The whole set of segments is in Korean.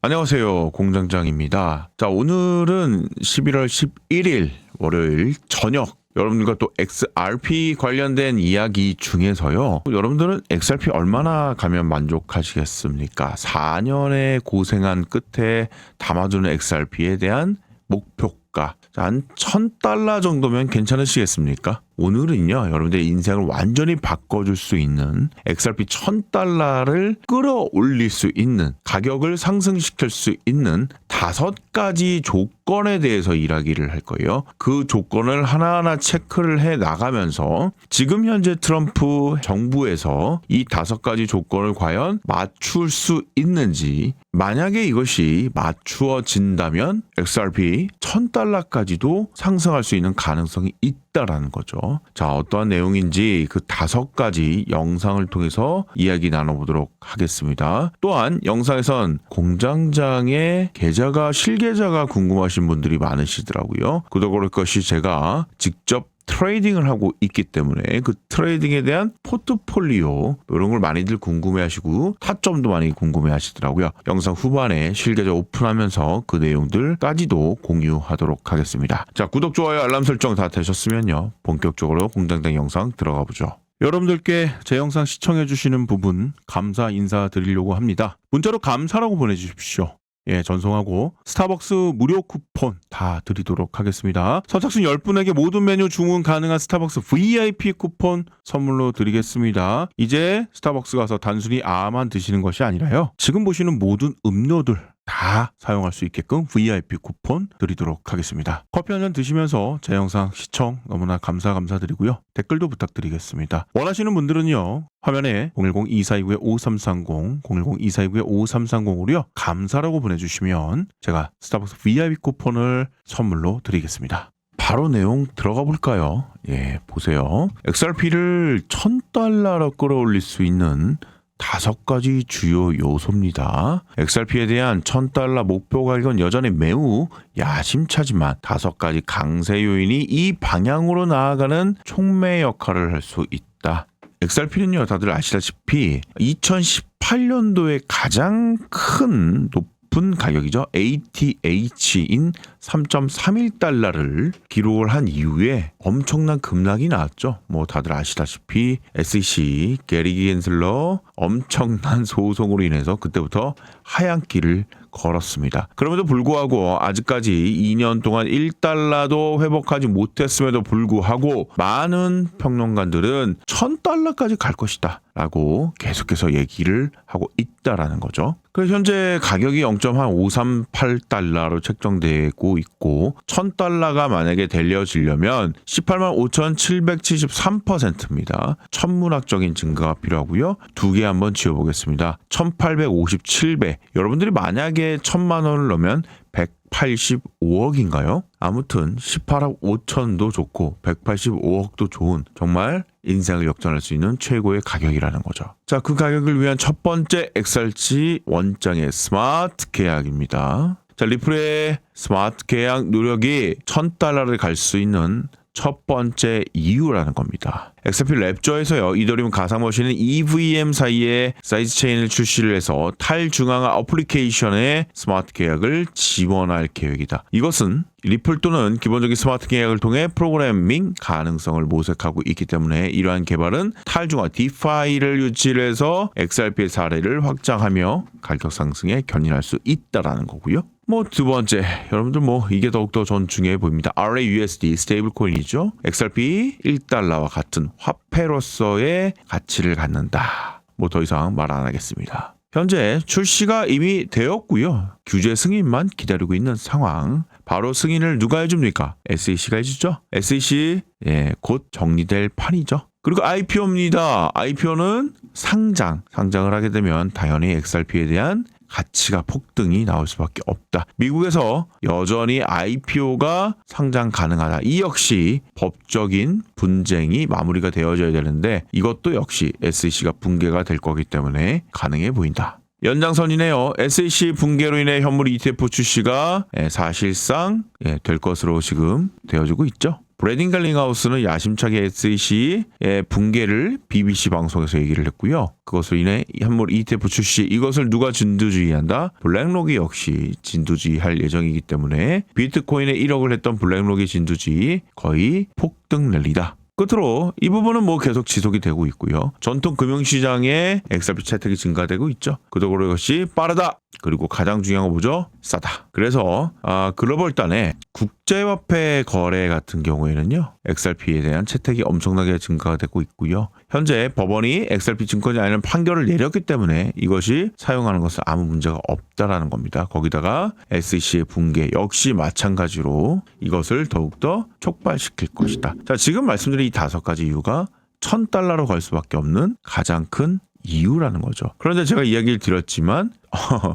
안녕하세요. 공장장입니다. 자, 오늘은 11월 11일 월요일 저녁 여러분들과 또 XRP 관련된 이야기 중에서요. 여러분들은 XRP 얼마나 가면 만족하시겠습니까? 4년의 고생한 끝에 담아두는 XRP에 대한 목표가 한 1000달러 정도면 괜찮으시겠습니까? 오늘은요, 여러분들의 인생을 완전히 바꿔줄 수 있는 XRP 1000달러를 끌어올릴 수 있는 가격을 상승시킬 수 있는 다섯 가지 조건에 대해서 이야기를 할 거예요. 그 조건을 하나하나 체크를 해 나가면서 지금 현재 트럼프 정부에서 이 다섯 가지 조건을 과연 맞출 수 있는지 만약에 이것이 맞추어진다면 XRP 1000달러까지도 상승할 수 있는 가능성이 있다라는 거죠. 자, 어떠한 내용인지 그 다섯 가지 영상을 통해서 이야기 나눠보도록 하겠습니다. 또한 영상에선 공장장의 계좌가 실계좌가 궁금하신 분들이 많으시더라고요. 그도 그럴 것이 제가 직접 트레이딩을 하고 있기 때문에 그 트레이딩에 대한 포트폴리오 이런 걸 많이들 궁금해하시고 타점도 많이 궁금해하시더라고요. 영상 후반에 실계좌 오픈하면서 그 내용들까지도 공유하도록 하겠습니다. 자 구독 좋아요 알람 설정 다 되셨으면요 본격적으로 공장장 영상 들어가 보죠. 여러분들께 제 영상 시청해 주시는 부분 감사 인사 드리려고 합니다. 문자로 감사라고 보내주십시오. 예, 전송하고 스타벅스 무료 쿠폰 다 드리도록 하겠습니다. 선착순 10분에게 모든 메뉴 주문 가능한 스타벅스 VIP 쿠폰 선물로 드리겠습니다. 이제 스타벅스 가서 단순히 아만 드시는 것이 아니라요. 지금 보시는 모든 음료들 다 사용할 수 있게끔 VIP 쿠폰 드리도록 하겠습니다. 커피 한 잔 드시면서 제 영상 시청 너무나 감사 감사드리고요. 댓글도 부탁드리겠습니다. 원하시는 분들은요. 화면에 010-2429-5330, 010-2429-5330으로요. 감사라고 보내주시면 제가 스타벅스 VIP 쿠폰을 선물로 드리겠습니다. 바로 내용 들어가 볼까요? 예, 보세요. XRP를 1000달러로 끌어올릴 수 있는 다섯 가지 주요 요소입니다. XRP에 대한 1000달러 목표 가격은 여전히 매우 야심차지만 다섯 가지 강세 요인이 이 방향으로 나아가는 촉매 역할을 할 수 있다. XRP는요, 다들 아시다시피 2018년도에 가장 큰 높은 가격이죠. ATH인 3.31달러를 기록을 한 이후에 엄청난 급락이 나왔죠. 뭐 다들 아시다시피 SEC 게리 겐슬러 엄청난 소송으로 인해서 그때부터 하얀 길을 걸었습니다. 그럼에도 불구하고 아직까지 2년 동안 1달러도 회복하지 못했음에도 불구하고 많은 평론가들은 1000달러까지 갈 것이다. 라고 계속해서 얘기를 하고 있다라는 거죠. 그래서 현재 가격이 0.538달러로 책정되고 있고 1000달러가 만약에 되려지려면 18만 5,773%입니다. 천문학적인 증가가 필요하고요. 두 개 한번 지어보겠습니다. 1857배. 여러분들이 만약에 천만 원을 넣으면 185억인가요? 아무튼 18억 5천도 좋고 185억도 좋은 정말 인생을 역전할 수 있는 최고의 가격이라는 거죠. 자, 그 가격을 위한 첫 번째 XRP 원장의 스마트 계약입니다. 자, 리플의 스마트 계약 노력이 1000달러를 갈 수 있는 첫 번째 이유라는 겁니다. XRP 랩저에서요, 이더리움 가상머신은 EVM 사이에 사이즈 체인을 출시를 해서 탈중앙화 어플리케이션의 스마트 계약을 지원할 계획이다. 이것은 리플 또는 기본적인 스마트 계약을 통해 프로그래밍 가능성을 모색하고 있기 때문에 이러한 개발은 탈중앙 디파이를 유치를 해서 XRP의 사례를 확장하며 가격 상승에 견인할 수 있다라는 거고요. 뭐 두 번째 여러분들 뭐 이게 더욱더 전 중요해 보입니다. RAUSD 스테이블 코인이죠. XRP 1달러와 같은 화폐로서의 가치를 갖는다. 뭐 더 이상 말 안 하겠습니다. 현재 출시가 이미 되었고요. 규제 승인만 기다리고 있는 상황. 바로 승인을 누가 해줍니까? SEC가 해주죠. SEC 예, 곧 정리될 판이죠. 그리고 IPO입니다. IPO는 상장. 상장을 하게 되면 당연히 XRP에 대한 가치가 폭등이 나올 수밖에 없다. 미국에서 여전히 IPO가 상장 가능하다. 이 역시 법적인 분쟁이 마무리가 되어져야 되는데 이것도 역시 SEC가 붕괴가 될 거기 때문에 가능해 보인다. 연장선이네요. SEC 붕괴로 인해 현물 ETF 출시가 예, 사실상 예, 될 것으로 지금 되어지고 있죠. 브래딩 갈링하우스는 야심차게 SEC의 붕괴를 BBC 방송에서 얘기를 했고요. 그것으로 인해 한물 ETF 출시 이것을 누가 진두지휘한다? 블랙록이 역시 진두지휘할 예정이기 때문에 비트코인에 1억을 했던 블랙록이 진두지휘 거의 폭등 랠리다. 끝으로 이 부분은 뭐 계속 지속이 되고 있고요. 전통 금융시장에 XRP 채택이 증가되고 있죠. 그덕으로 이것이 빠르다. 그리고 가장 중요한 거 뭐죠? 싸다. 그래서 아, 글로벌 단에 국제화폐 거래 같은 경우에는요. XRP에 대한 채택이 엄청나게 증가가 되고 있고요. 현재 법원이 XRP 증권이 아니라 판결을 내렸기 때문에 이것이 사용하는 것은 아무 문제가 없다라는 겁니다. 거기다가 SEC의 붕괴 역시 마찬가지로 이것을 더욱더 촉발시킬 것이다. 자, 지금 말씀드린 이 다섯 가지 이유가 천 달러로 갈 수밖에 없는 가장 큰 이유라는 거죠. 그런데 제가 이야기를 드렸지만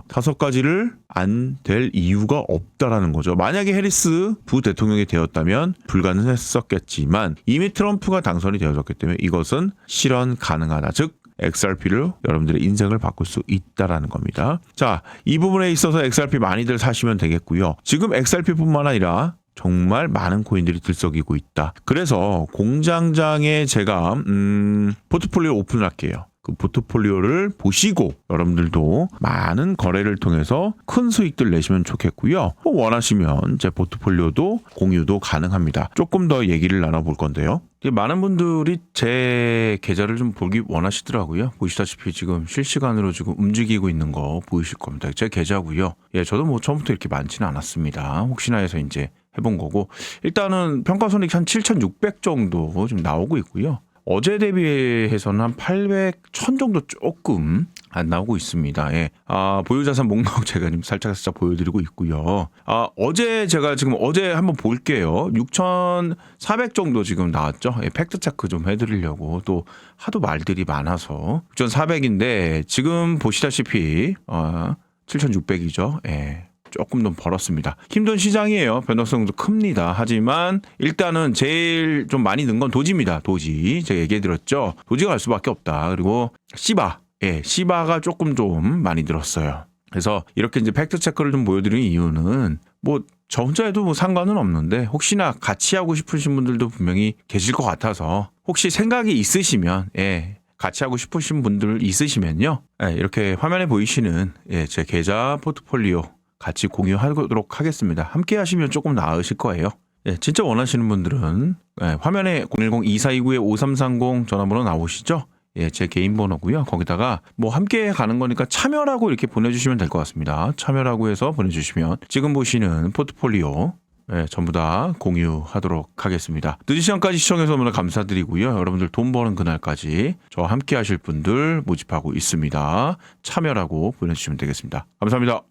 다섯 가지를 안 될 이유가 없다라는 거죠. 만약에 해리스 부 대통령이 되었다면 불가능했었겠지만 이미 트럼프가 당선이 되어졌기 때문에 이것은 실현 가능하다. 즉 XRP를 여러분들의 인생을 바꿀 수 있다라는 겁니다. 자, 이 부분에 있어서 XRP 많이들 사시면 되겠고요. 지금 XRP뿐만 아니라 정말 많은 코인들이 들썩이고 있다. 그래서 공장장에 제가 음, 포트폴리오 오픈을 할게요. 그 포트폴리오를 보시고 여러분들도 많은 거래를 통해서 큰 수익들 내시면 좋겠고요. 뭐 원하시면 제 포트폴리오도 공유도 가능합니다. 조금 더 얘기를 나눠볼 건데요. 많은 분들이 제 계좌를 좀 보기 원하시더라고요. 보시다시피 지금 실시간으로 지금 움직이고 있는 거 보이실 겁니다. 제 계좌고요. 예, 저도 뭐 처음부터 이렇게 많지는 않았습니다. 혹시나 해서 이제 해본 거고 일단은 평가 손익 한 7,600 정도 좀 나오고 있고요. 어제 대비해서는 한 800, 1000 정도 조금 안 나오고 있습니다. 예. 아, 보유자산 목록 제가 지금 살짝 살짝 보여드리고 있고요. 아, 어제 제가 지금 어제 한번 볼게요. 6,400 정도 지금 나왔죠. 예, 팩트 체크 좀 해드리려고 또 하도 말들이 많아서 6,400인데 지금 보시다시피 어, 7,600이죠. 예. 조금 더 벌었습니다. 힘든 시장이에요. 변동성도 큽니다. 하지만 일단은 제일 좀 많이 는 건 도지입니다. 도지. 제가 얘기해 드렸죠. 도지가 갈 수밖에 없다. 그리고 시바. 예, 시바가 조금 좀 많이 늘었어요. 그래서 이렇게 이제 팩트 체크를 좀 보여드리는 이유는 뭐 저 혼자 해도 뭐 상관은 없는데 혹시나 같이 하고 싶으신 분들도 분명히 계실 것 같아서 혹시 생각이 있으시면 예, 같이 하고 싶으신 분들 있으시면요. 예, 이렇게 화면에 보이시는 예, 제 계좌 포트폴리오 같이 공유하도록 하겠습니다. 함께 하시면 조금 나으실 거예요. 예, 진짜 원하시는 분들은 예, 화면에 010-2429-5330 전화번호 나오시죠? 예, 제 개인 번호고요. 거기다가 뭐 함께 가는 거니까 참여라고 이렇게 보내주시면 될 것 같습니다. 참여라고 해서 보내주시면 지금 보시는 포트폴리오 예, 전부 다 공유하도록 하겠습니다. 늦은 시간까지 시청해서 너무나 감사드리고요. 여러분들 돈 버는 그날까지 저와 함께 하실 분들 모집하고 있습니다. 참여라고 보내주시면 되겠습니다. 감사합니다.